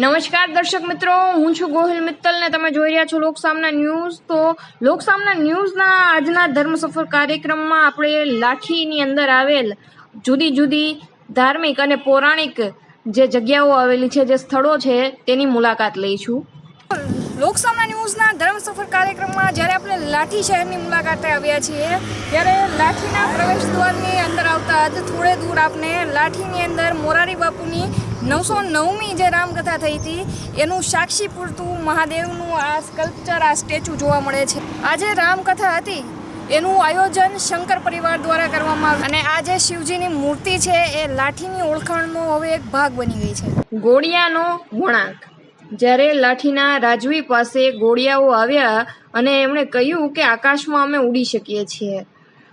નમસ્કાર દર્શક મિત્રો, હું છું ગોહિલ મિત્તલ ને તમે જોઈ રહ્યા છો લોકસામના ન્યૂઝ. તો લોકસામના ન્યૂઝના આજના ધર્મ સફર કાર્યક્રમમાં આપણે લાઠીની અંદર આવેલ જુદી જુદી ધાર્મિક અને પૌરાણિક જે જગ્યાઓ આવેલી છે, જે સ્થળો છે, તેની મુલાકાત લઈશું. લોકસામના ન્યૂઝના ધર્મ સફર કાર્યક્રમમાં જ્યારે આપણે લાઠી શહેરની મુલાકાતે આવ્યા છીએ, ત્યારે લાઠીના પ્રવેશ દ્વારની અંદર આવતા જ થોડે દૂર આપને લાઠીની અંદર મોરારી બાપુની નવસો નવમી જે રામકથા થઈ હતી, એનું સાક્ષી પૂરતું મહાદેવનું આ સ્કલ્પચર, આ સ્ટેચ્યુ જોવા મળે છે. આ જે રામકથા હતી, એનું આયોજન શંકર પરિવાર દ્વારા કરવામાં આવ્યું. અને આ જે શિવજીની મૂર્તિ છે, એ લાઠીની ઓળખાણનો હવે એક ભાગ બની ગઈ છે. ગોળિયાનો વળાંક. જ્યારે લાઠીના રાજવી પાસે ગોળિયાઓ આવ્યા અને એમણે કહ્યું કે આકાશમાં અમે ઉડી શકીએ છીએ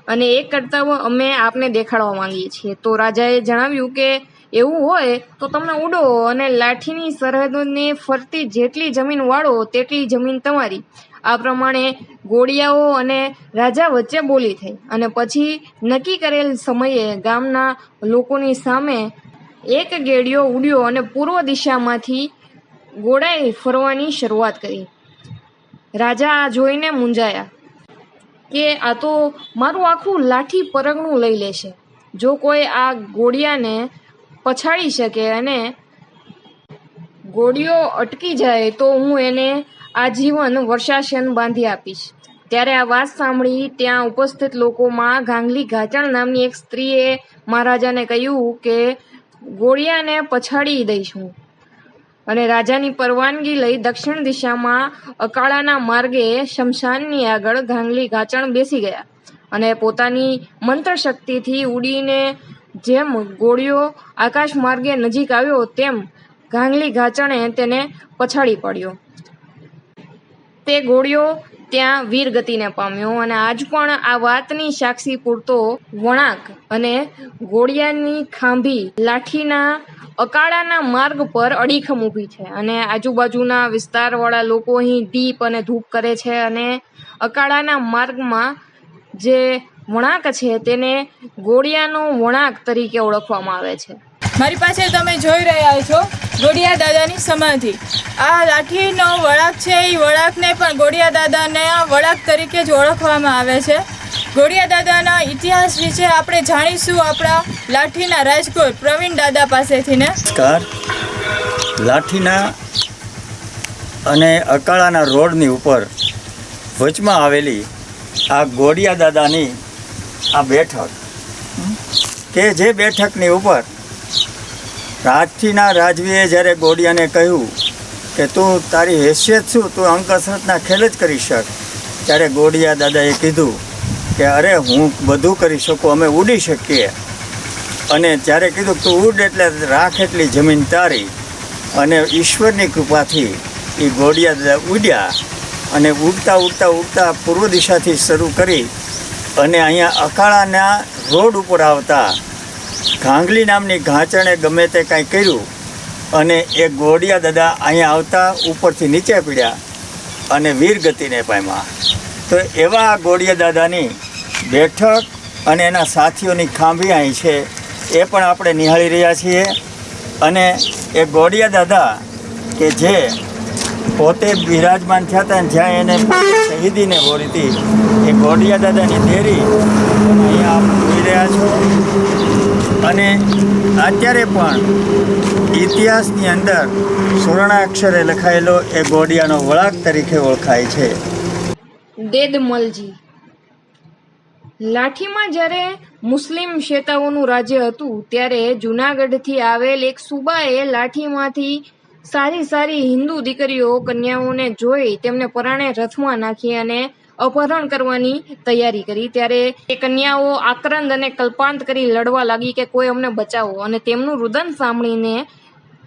અને એ કરતાં અમે આપને દેખાડવા માંગીએ છીએ. તો રાજાએ જણાવ્યું કે એવું હોય તો તમે ઉડો અને લાઠીની સરહદને ફરતી જેટલી જમીન વાળો તેટલી જમીન તમારી. આ પ્રમાણે ગોળિયાઓ અને રાજા વચ્ચે બોલી થઈ અને પછી નક્કી કરેલ સમયે ગામના લોકોની સામે એક ગેડિયો ઉડ્યો અને પૂર્વ દિશામાંથી ગોળાએ ફરવાની શરૂઆત કરી. રાજા આ જોઈને મૂંઝાયા કે આ તો મારું આખું લાઠી પરગણું લઈ લેશે. જો કોઈ આ ગોળિયાને પછાડી શકે અને ઘોડીઓ અટકી જાય તો હું એને આજીવન વર્ષાસન બાંધી આપીશ. ત્યારે આ વાત સાંભળી ત્યાં ઉપસ્થિત લોકોમાં ગાંગલી ઘાચણ નામની એક સ્ત્રીએ મહારાજાને કહ્યું કે ગોળિયાને પછાડી દઈશ હું. અને રાજાની પરવાનગી લઈ દક્ષિણ દિશામાં અકાળાના માર્ગે શમશાનની આગળ ગાંગલી ઘાચણ બેસી ગયા અને પોતાની મંત્ર શક્તિથી ઉડીને જેમ ગોળીઓ આકાશ માર્ગે નજીક આવ્યો, તેમ ગાંગલી ઘાચણે તેને પછાડી પડ્યો. તે ગોળીઓ ત્યાં વીર ગતિને પામ્યો અને આજ પણ આ વાતની સાક્ષી પૂરતો વળાંક અને ગોળિયાની ખાંભી લાઠીના અકાળાના માર્ગ પર અડીખમ ઊભી છે અને આજુબાજુના વિસ્તારવાળા લોકો અહીં દીપ અને ધૂપ કરે છે અને અકાળાના માર્ગમાં જે વળાંક છે તેને ગોળિયાનો વળાંક તરીકે ઓળખવામાં આવે છે. મારી પાસે તમે જોઈ રહ્યા છો ગોડિયા દાદાની સમાધિ. આ લાઠીનો વળાક છે એ વળાંકને પણ ગોડિયા દાદાને વળાંક તરીકે જ ઓળખવામાં આવે છે. ગોડિયા દાદાના ઇતિહાસ વિશે આપણે જાણીશું આપણા લાઠીના રાજકોટ પ્રવીણ દાદા પાસેથી ને. નમસ્કાર. લાઠીના અને અકાળાના રોડની ઉપર વચમાં આવેલી આ ગોડિયા દાદાની આ બેઠક. કે જે બેઠકની ઉપર રાજથીના રાજવીએ જ્યારે ગોડિયાને કહ્યું કે તું તારી હેસિયત શું? તું અંકસરતના ખેલ જ કરી શક. ત્યારે ગોડિયા દાદાએ કીધું કે, અરે, હું બધું કરી શકું, અમે ઉડી શકીએ. અને જ્યારે કીધું, તું ઉડ એટલે રાખ એટલી જમીન તારી. અને ઈશ્વરની કૃપાથી એ ગોડિયા દાદા ઉડ્યા અને ઉડતા ઉડતા ઉડતા પૂર્વ દિશાથી શરૂ કરી અને અહીંયા અકાળાના રોડ ઉપર આવતા ઘાંગલી નામની ઘાંચણે ગમે તે કાંઈ કર્યું અને એ ગોડિયા દાદા અહીંયા આવતા ઉપરથી નીચે પીડ્યા અને વીર ગતિને પામ્યા. તો એવા ગોડિયા દાદાની બેઠક અને એના સાથીઓની ખાંભી અહીં છે એ પણ આપણે નિહાળી રહ્યા છીએ. અને એ ગોડિયા દાદા કે જે પોતે બિરાજમાન થયા હતા જ્યાં એને શહીદીને હોરી હતી, એ ગોડિયા દાદાની દેરી અહીંયા આપ રહ્યા છો. અને અત્યારે પણ ઇતિહાસની અંદર સુવર્ણાક્ષરે લખાયેલો એ ગોડિયાનો વળાંક તરીકે ઓળખાય છે. દેદમલજી. લાઠીમાં જ્યારે મુસ્લિમ શેતાઓનું રાજ્ય હતું, ત્યારે જૂનાગઢથી આવેલ એક સુબાએ લાઠીમાંથી સારી સારી હિન્દુ દીકરીઓ, કન્યાઓને જોઈ તેમને પરાણે રથમાં નાખી અને અપહરણ કરવાની તૈયારી કરી. ત્યારે એ કન્યાઓ આક્રંદ અને કલ્પાંત કરી લડવા લાગી કે કોઈ અમને બચાવો. અને તેમનું રુદન સાંભળીને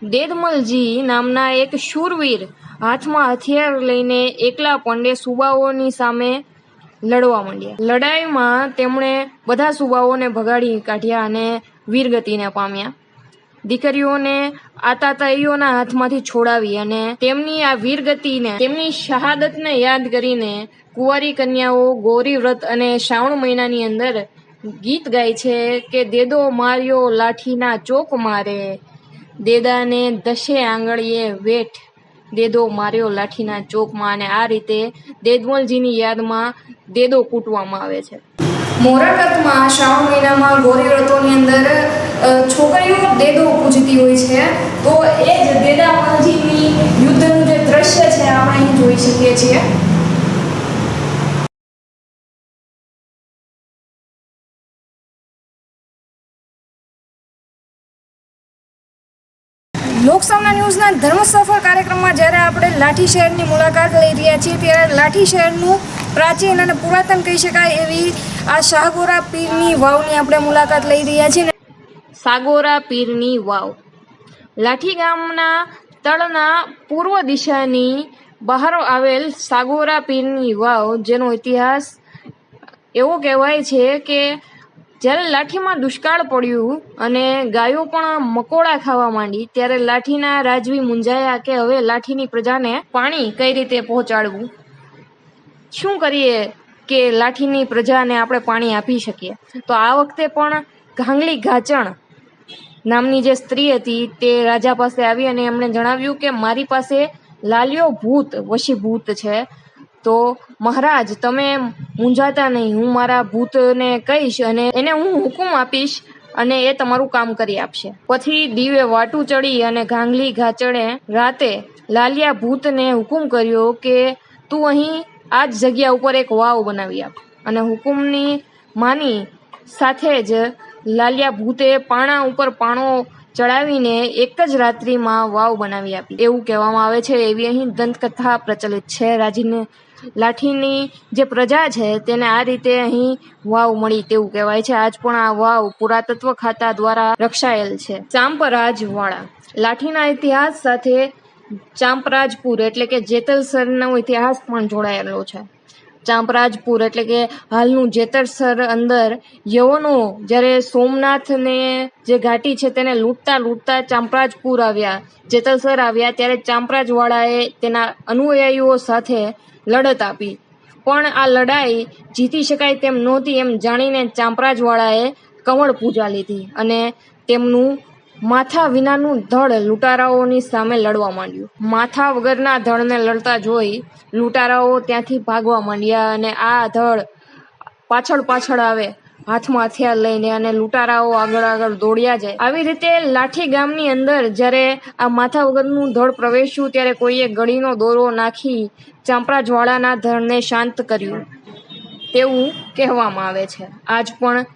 દેદમલજી નામના એક શૂરવીર હાથમાં હથિયાર લઈને એકલા પંડે સુબાઓની સામે લડવા માંડ્યા. લડાઈમાં તેમણે બધા સુબાઓને ભગાડી કાઢ્યા અને વીરગતિને પામ્યા. દીકરીઓને આતાતાઈઓના હાથમાંથી છોડાવી અને તેમની આ વીરગતિને, તેમની શહાદતને યાદ કરીને કુંવારી કન્યાઓ ગોરી વ્રત અને શ્રાવણ મહિનાની અંદર ગીત ગાય છે કે, દેદો માર્યો લાઠીના ચોક મારે, દેદાને દશે આંગળીએ વેઠ, દેદો માર્યો લાઠીના ચોકમાં. અને આ રીતે દેદમલજીની યાદમાં દેદો કૂટવામાં આવે છે. મોરાકતમાં શ્રાવણ મહિનામાં ગૌરી વ્રતોની અંદર છોકરીઓ દેદો પૂજતી હોય છે. તો એ જ દેદામલજીની યુદ્ધનું જે દ્રશ્ય છે, આપણે અહીં જોઈ શકીએ છીએ. લોકસામના ન્યૂઝના ધર્મ સફર કાર્યક્રમમાં જ્યારે આપણે લાઠી શહેરની મુલાકાત લઈ રહ્યા છીએ, ત્યારે લાઠી શહેરનું પ્રાચીન અને પુરાતન કહી શકાય એવી આ શાહગોરા પીરની વાવની આપણે મુલાકાત લઈ રહ્યા છીએ. સાગોરા પીરની વાવ. લાઠી ગામના તળના પૂર્વ દિશાની બહાર આવેલ સાગોરા પીરની વાવ, જેનો ઇતિહાસ એવો કહેવાય છે કે જ્યારે લાઠીમાં દુષ્કાળ પડ્યું અને ગાયો પણ મકોડા ખાવા માંડી, ત્યારે લાઠીના રાજવી મુંજાયા કે હવે લાઠીની પ્રજાને પાણી કઈ રીતે પહોંચાડવું? શું કરીએ કે લાઠીની પ્રજાને આપણે પાણી આપી શકીએ? તો આ વખતે પણ ઘાંગલી ઘાચણ નામની જે સ્ત્રી હતી, તે રાજા પાસે આવી અને એમણે જણાવ્યું કે મારી પાસે લાલિયો ભૂત, વશીભૂત છે. તો મહારાજ, તમે મૂંઝાતા નહીં. હું મારા ભૂતને કહીશ અને એને હું હુકુમ આપીશ અને એ તમારું કામ કરી આપશે. પછી દીવે વાટું ચડી અને ઘાંગલી ઘાચડે રાતે લાલિયા ભૂતને હુકુમ કર્યો કે તું અહીં આ જ જગ્યા ઉપર એક વાવ બનાવી આપ અને હુકુમની માની સાથે જ લાલિયા ભૂતે પાણા ઉપર પાણો ચડાવીને એક જ રાત્રિમાં વાવ બનાવી આપી. એવું કહેવામાં આવે છે એવી અહીં દંતકથા પ્રચલિત છે. રાજીને લાઠીની જે પ્રજા છે તેને આ રીતે અહીં વાવ મળી તેવું કહેવાય છે. આજ પણ આ વાવ પુરાતત્વ ખાતા દ્વારા રક્ષાયેલ છે. ચાંપરાજવાળા લાઠીના ઇતિહાસ સાથે ચાંપરાજપુર એટલે કે જેતલસરનો ઇતિહાસ પણ જોડાયેલો છે. ચાંપરાજપુર એટલે કે હાલનું જેતરસર અંદર યવનો જ્યારે સોમનાથને જે ઘાટી છે તેને લૂંટતા લૂંટતા ચાંપરાજપુર આવ્યા, જેતલસર આવ્યા, ત્યારે ચાંપરાજવાળાએ તેના અનુયાયીઓ સાથે લડત આપી. પણ આ લડાઈ જીતી શકાય તેમ નહોતી એમ જાણીને ચાંપરાજવાળાએ કમળ પૂજા લીધી અને તેમનું માથા વિનાનું ધડ લૂંટારાઓની સામે લડવા માંડ્યું. માથા વગરના ધડને લડતા જોઈ લૂંટારાઓ ત્યાંથી ભાગવા માંડ્યા અને આ ધડ પાછળ પાછળ આવે હાથમાં હથિયાર લઈને અને લૂંટારાઓ આગળ આગળ દોડ્યા જાય આવી રીતે લાઠી ગામની અંદર જ્યારે આ માથા વગરનું ધડ પ્રવેશ્યું ત્યારે કોઈએ ગળીનો દોરો નાખી ચાંપરાજવાળાના ધડને શાંત કર્યું. તેવું કહેવામાં આવે છે. આજ પણ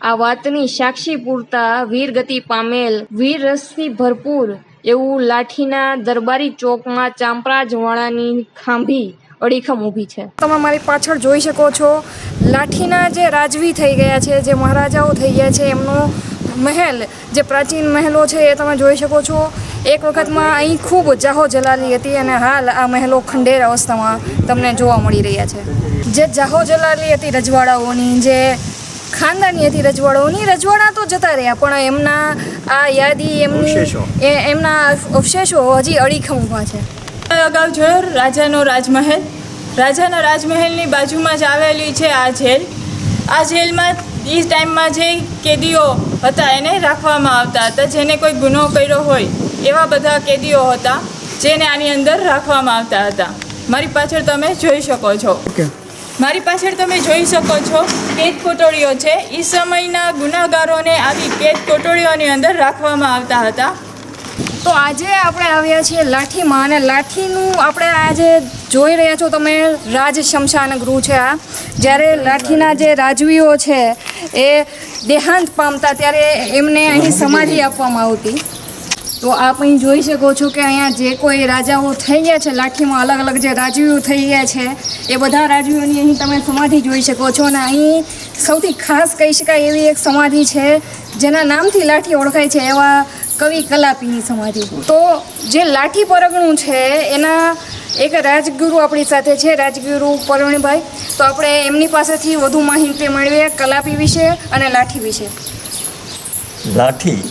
આ વાતની સાક્ષી પૂરતા વીરગતિ પામેલ વીર રસથી ભરપૂર એવું લાઠીના દરબારી ચોકમાં ચાંપરાજવાળાની ખાંભી અડીખમ ઊભી છે. તમે મારી પાછળ જોઈ શકો છો. લાઠીના જે રાજવી થઈ ગયા છે જે મહારાજાઓ થઈ ગયા છે એમનો મહેલ જે પ્રાચીન મહેલો છે એ તમે જોઈ શકો છો. એક વખતમાં અહીં ખૂબ જાહો જલાલી હતી અને હાલ આ મહેલો ખંડેર અવસ્થામાં તમને જોવા મળી રહ્યા છે. જે જાહો જલાલી હતી રજવાડાઓની જે ખાનદાની હતી રજવાડાઓની રજવાડા તો જતા રહ્યા પણ એમના આ યાદી એમની એ એમના અવશેષો હજી અડીખમ ઊભા છે. અગાઉ જોયો રાજાનો રાજમહેલ. રાજાના રાજમહેલની બાજુમાં જ આવેલી છે આ જેલ. આ જેલમાં એ ટાઈમમાં જે કેદીઓ હતા એને રાખવામાં આવતા હતા જેને કોઈ ગુનો કર્યો હોય એવા બધા કેદીઓ હતા જેને આની અંદર રાખવામાં આવતા હતા. મારી પાછળ તમે જોઈ શકો છો. મારી પાછળ તમે જોઈ શકો છો કેદ કોટડીઓ છે. એ સમયના ગુનાગારોને આવી કેદ કોટડીઓની અંદર રાખવામાં આવતા હતા. તો આજે આપણે આવ્યા છીએ લાઠીમાં અને લાઠીનું આપણે આજે જોઈ રહ્યા છો તમે, રાજ શમશાન ગૃહ છે આ. જ્યારે લાઠીના જે રાજવીઓ છે, એ દેહાંત પામતા ત્યારે એમને અહીં સમાધિ આપવામાં આવતી. તો આપ અહીં જોઈ શકો છો કે અહીંયા જે કોઈ રાજાઓ થઈ ગયા છે, લાઠીમાં અલગ અલગ જે રાજવીઓ થઈ ગયા છે, એ બધા રાજવીઓની અહીં તમે સમાધિ જોઈ શકો છો. અને અહીં સૌથી ખાસ કહી શકાય એવી એક સમાધિ છે, જેના નામથી લાઠી ઓળખાય છે એવા કવિ કલાપીની સમાધિ. તો જે લાઠી પરગણું છે, એના એક રાજગુરુ આપણી સાથે છે, રાજગુરુ પરવણીભાઈ. તો આપણે એમની પાસેથી વધુ માહિતી મેળવીએ કલાપી વિશે અને લાઠી વિશે. લાઠી.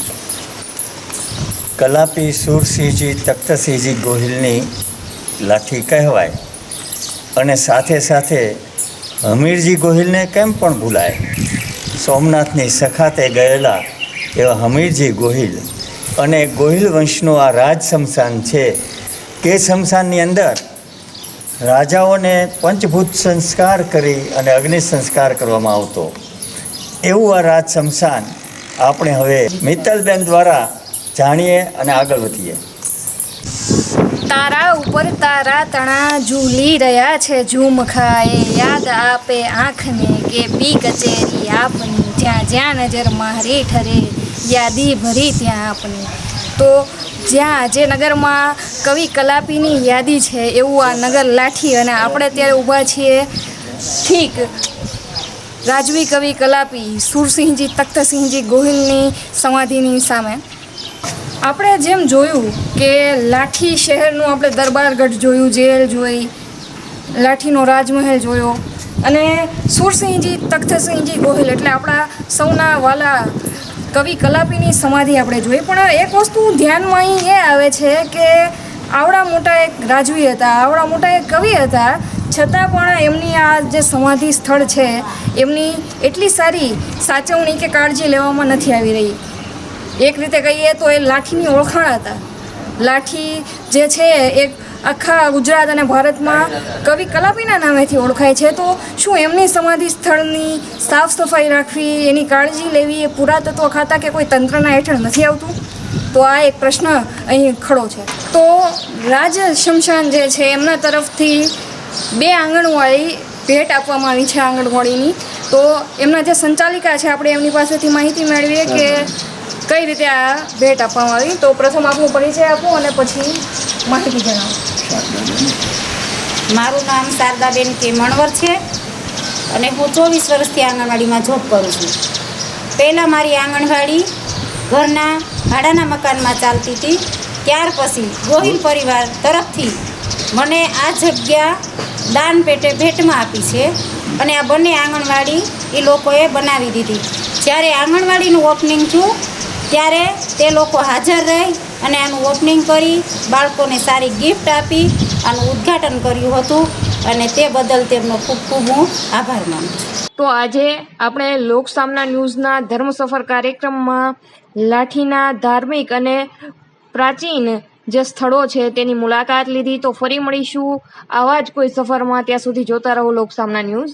કલાપી સુરસિંહજી, તખ્તસિંહજી ગોહિલની લાઠી કહેવાય. અને સાથે સાથે હમીરજી ગોહિલને કેમ પણ ભૂલાય? સોમનાથની સખાતે ગયેલા એવા હમીરજી ગોહિલ અને ગોહિલ વંશનું આ રાજ શમશાન છે. કે શમશાનની અંદર રાજાઓને પંચભૂત સંસ્કાર કરી અને અગ્નિ સંસ્કાર કરવામાં આવતો. એવું આ રાજ શમશાન આપણે હવે મિત્તલબેન દ્વારા જાણીએ અને આગળ વધીએ. તારા ઉપર તારા તણા ઝૂલી રહ્યા છે ઝૂમ ખાએ. યાદ આપે આંખને કે બી કચેરી આપની. જ્યાં જ્યાં નજર મારી ઠરે. યાદી ભરી ત્યાં આપણે. તો જ્યાં જે નગરમાં કવિ કલાપીની યાદી છે, એવું આ નગર લાઠી અને આપણે અત્યારે ઊભા છીએ ઠીક. રાજવી કવિ કલાપી, સુરસિંહજી, તખ્તસિંહજી ગોહિલની સમાધિની સામે. આપણે જેમ જોયું કે લાઠી શહેરનું આપણે દરબારગઢ જોયું, જેલ જોઈ, લાઠીનો રાજમહેલ જોયો અને સુરસિંહજી, તખ્તસિંહજી ગોહિલ, એટલે આપણા સૌના વાલા કવિ કલાપીની સમાધિ આપણે જોઈ. પણ એક વસ્તુ ધ્યાનમાં અહીં એ આવે છે કે આવડા મોટા એક રાજવી હતા, આવડા મોટા એક કવિ હતા. છતાં પણ એમની આ જે સમાધિ સ્થળ છે, એમની એટલી સારી સાચવણી કે કાળજી લેવામાં નથી આવી રહી. એક રીતે કહીએ તો એ લાઠીની ઓળખાણ હતા. લાઠી જે છે એ આખા ગુજરાત અને ભારતમાં કવિ કલાપીના નામેથી ઓળખાય છે. તો શું એમની સમાધિ સ્થળની સાફ સફાઈ રાખવી, એની કાળજી લેવી એ પુરાતત્વ ખાતા કે કોઈ તંત્રના હેઠળ નથી આવતું? તો આ એક પ્રશ્ન અહીં ખડો છે. તો રાજ શમશાન જે છે એમના તરફથી બે આંગણવાડી ભેટ આપવામાં આવી છે આંગણવાડીની. તો એમના જે સંચાલિકા છે, આપણે એમની પાસેથી માહિતી મેળવીએ કે કઈ રીતે આ ભેટ આપવામાં આવી? તો પ્રથમ આપનો પરિચય આપો અને પછી માહિતી જણાવો. મારું નામ શારદાબેન કે મણવર છે અને હું ચોવીસ વર્ષથી આંગણવાડીમાં જોબ કરું છું. પહેલાં મારી આંગણવાડી ઘરના ભાડાના મકાનમાં ચાલતી હતી. ત્યાર પછી ગોહિલ પરિવાર તરફથી મને આ જગ્યા દાન પેટે ભેટમાં આપી છે અને આ બંને આંગણવાડી એ લોકોએ બનાવી દીધી. જ્યારે આંગણવાડીનું ઓપનિંગ થયું ત્યારે તે લોકો હાજર રહી અને આનું ઓપનિંગ કરી, બાળકોને સારી ગિફ્ટ આપી, આનું ઉદ્ઘાટન કર્યું હતું અને તે બદલ તેમનો ખૂબ ખૂબ હું આભાર માનું છું. તો આજે આપણે લોકસામના ન્યૂઝના ધર્મ સફર કાર્યક્રમમાં લાઠીના ધાર્મિક અને પ્રાચીન જે સ્થળો છે તેની મુલાકાત લીધી. તો ફરી મળીશું આવા જ કોઈ સફરમાં ત્યાં સુધી જોતા રહો લોકસામના ન્યૂઝ.